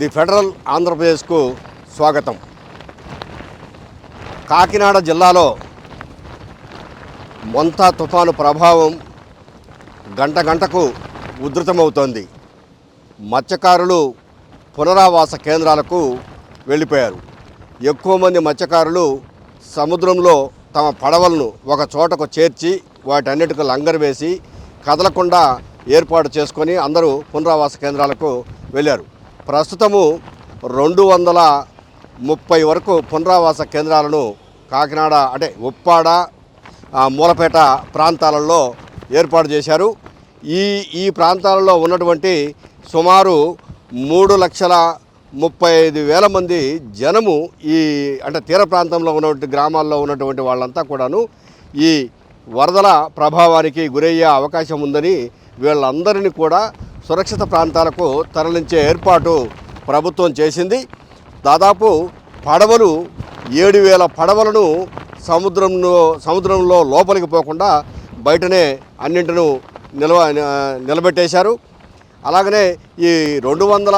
The federal ఆంధ్రప్రదేశ్కు స్వాగతం. కాకినాడ జిల్లాలో మొంతా తుఫాను ప్రభావం గంట గంటకు ఉధృతమవుతోంది. మత్స్యకారులు పునరావాస కేంద్రాలకు వెళ్ళిపోయారు. ఎక్కువ మంది మత్స్యకారులు సముద్రంలో తమ పడవలను ఒక చోటకు చేర్చి వాటన్నిటికీ లంగరు వేసి కదలకుండా ఏర్పాటు చేసుకొని అందరూ పునరావాస కేంద్రాలకు వెళ్ళారు. ప్రస్తుతము రెండు వందల ముప్పై వరకు పునరావాస కేంద్రాలను కాకినాడ అంటే ఉప్పాడ మూలపేట ప్రాంతాలలో ఏర్పాటు చేశారు. ఈ ఈ ప్రాంతాలలో ఉన్నటువంటి సుమారు మూడు లక్షల ముప్పై ఐదు వేల మంది జనము ఈ అంటే తీర ప్రాంతంలో ఉన్నటువంటి గ్రామాల్లో ఉన్నటువంటి వాళ్ళంతా కూడాను ఈ వరదల ప్రభావానికి గురయ్యే అవకాశం ఉందని వీళ్ళందరినీ కూడా సురక్షిత ప్రాంతాలకు తరలించే ఏర్పాటు ప్రభుత్వం చేసింది. దాదాపు పడవలు ఏడు వేల పడవలను సముద్రంలో సముద్రంలో లోపలికి పోకుండా బయటనే అన్నింటిను నిలవ నిలబెట్టేశారు. అలాగనే ఈ రెండు వందల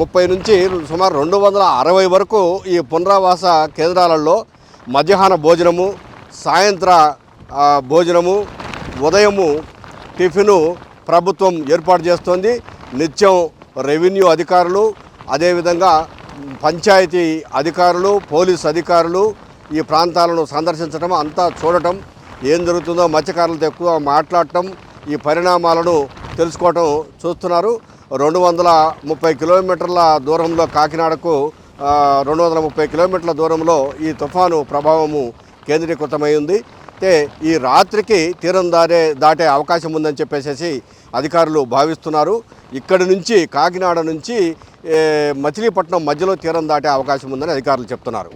ముప్పై నుంచి సుమారు రెండు వందల అరవై వరకు ఈ పునరావాస కేంద్రాలలో మధ్యాహ్న భోజనము సాయంత్ర భోజనము ఉదయము టిఫిను ప్రభుత్వం ఏర్పాటు చేస్తోంది. నిత్యం రెవెన్యూ అధికారులు అదేవిధంగా పంచాయతీ అధికారులు పోలీస్ అధికారులు ఈ ప్రాంతాలను సందర్శించడం అంతా చూడటం ఏం జరుగుతుందో మత్స్యకారులతో ఎక్కువ మాట్లాడటం ఈ పరిణామాలను తెలుసుకోవటం చూస్తున్నారు. రెండు వందల ముప్పై కిలోమీటర్ల దూరంలో కాకినాడకు రెండు వందల ముప్పై కిలోమీటర్ల దూరంలో ఈ తుఫాను ప్రభావము కేంద్రీకృతమై ఉంది. అయితే ఈ రాత్రికి తీరం దారే దాటే అవకాశం ఉందని చెప్పేసి అధికారులు భావిస్తున్నారు. ఇక్కడి నుంచి కాకినాడ నుంచి మచిలీపట్నం మధ్యలో తీరం దాటే అవకాశం ఉందని అధికారులు చెప్తున్నారు.